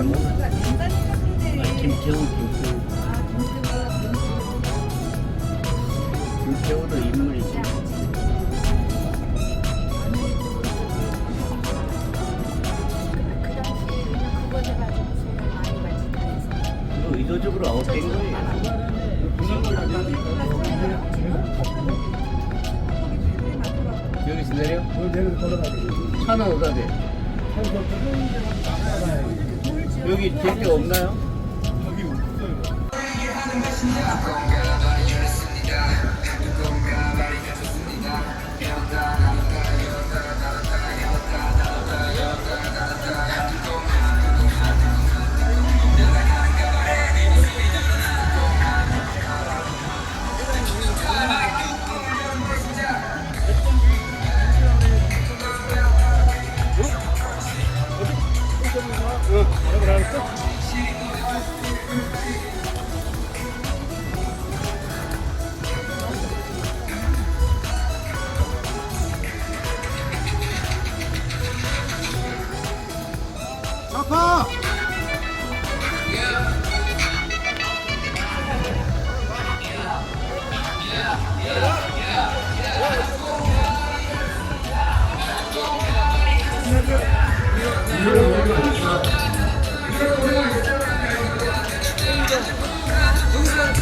김태우, 김태우. 김태우도 인물이지. 그 이거 의도적으로 아웃된 거예요. 여기서 내려? 차는 어디다 대? 여기 대게 없나요?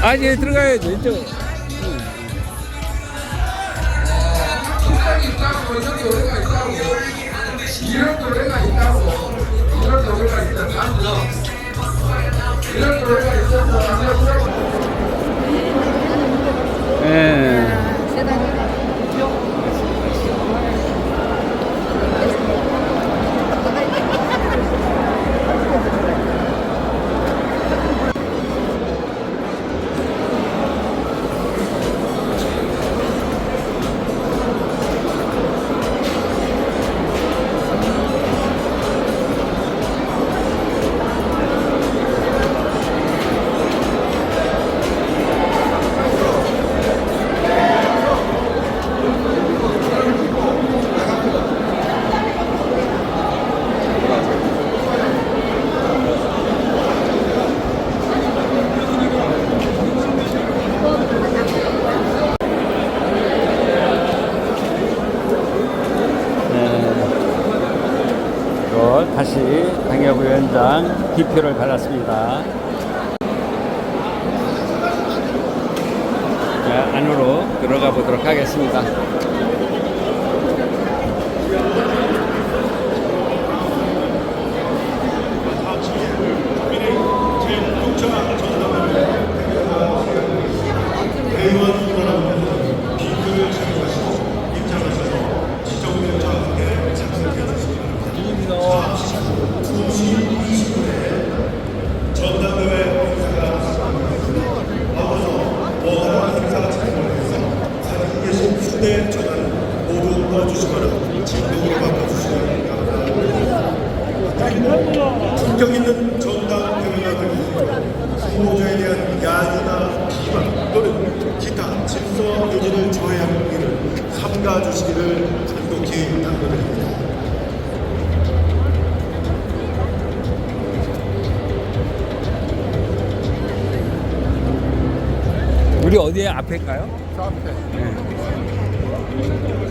아니 들어가야죠 이쪽 예. 다시 당협위원장 기표를 받았습니다. 자, 안으로 들어가 보도록 하겠습니다. 휴대 전화를 모두 꺼주시거나 진동으로 바꿔주시면 충격 있는 전당 대회가 후보자에 대한 야유나 비방 또는 기타 질서 유지를 저해하는 일을 삼가 주시기를 간곡히 당부드립니다. 우리 어디에 앞에일까요? 여기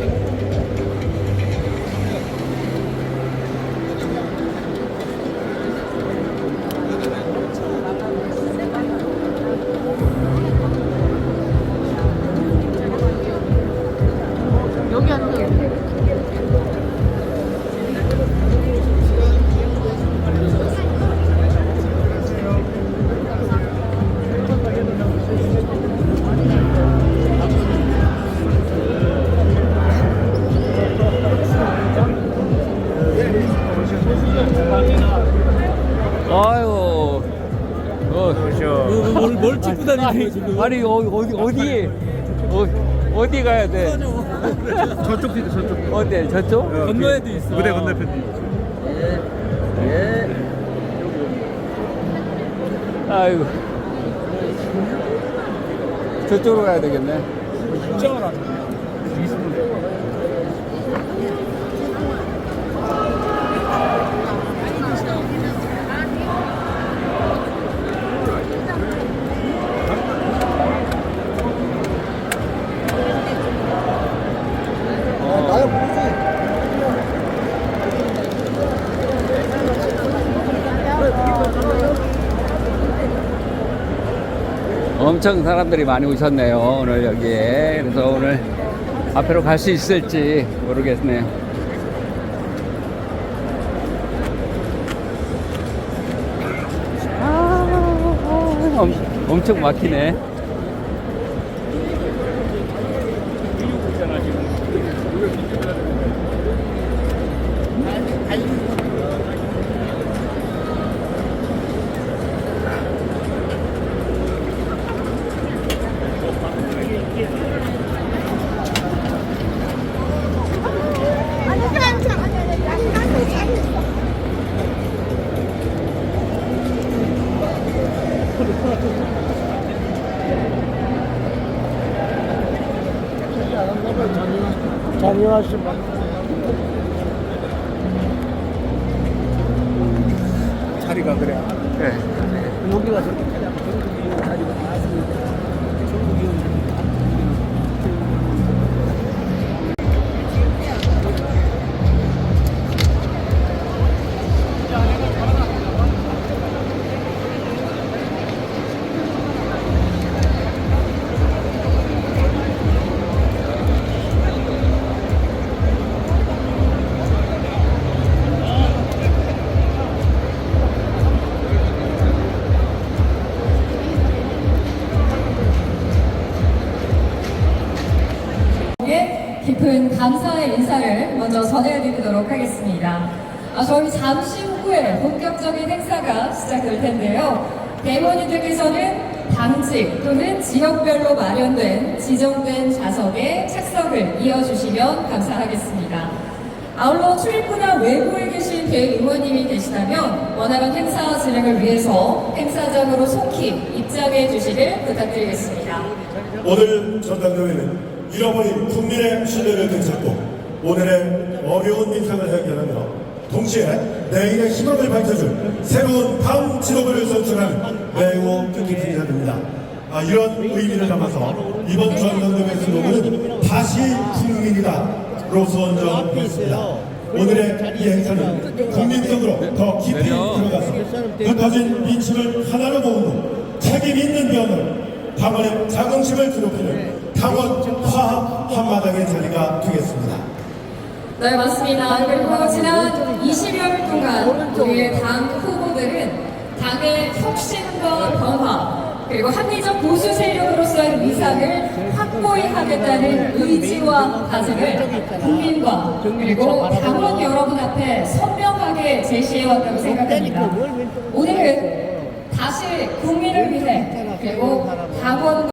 뭘, 뭘 찍고 다니는 지금? 아니, 어, 어디, 어디, 어, 어디 가야 돼? 저쪽 뒤도 저쪽. 어디, 저쪽? 건너에도 네, 있어. 무대 건너편. 예. 아이고. 저쪽으로 가야 되겠네. 입장을 안 해. 엄청 사람들이 많이 오셨네요. 오늘 여기에. 그래서 오늘 앞으로 갈 수 있을지 모르겠네요. 아, 엄, 엄청 막히네. 자리가 그래. 네. 여기 가서 에 깊은 감사의 인사를 먼저 전해드리도록 하겠습니다. 아, 저희 잠시 후에 본격적인 행사가 시작될 텐데요. 대원님들께서는 당직 또는 지역별로 마련된 지정된 좌석에 착석을 이어주시면 감사하겠습니다. 아울러 출입구나 외부에 계신 대의원님이 계시다면 원활한 행사 진행을 위해서 행사장으로 속히 입장해 주시길 부탁드리겠습니다. 오늘 전당대회는 잃어버린 국민의 신뢰를 되찾고 오늘의 어려운 민상을 해결하며 동시에 내일의 희망을 밝혀줄 새로운 다음 직업을 선출하는 매우 뜻깊은 자리입니다. 아, 이런 의미를 담아서 이번 전당대회 슬로건은 다시 국민이다로 선정했습니다. 오늘의 이 행사는 국민 속으로 더 깊이 들어가서 흩어진 민심을 하나로 후 책임 있는 변을 당원의 자긍심을 드높이는 당원 화합 한마당의 자리가 되겠습니다. 네, 맞습니다. 그리고 지난 20여일 동안 우리의 당 후보들은 당의 혁신과 변화, 그리고 합리적 보수 세력으로서의 위상을 확고히 하겠다는 의지와 다짐을 국민과 그리고 당원 여러분 앞에 선명하게 제시해왔다고 생각합니다. 오늘은 다시 국민을 위해 그리고 당원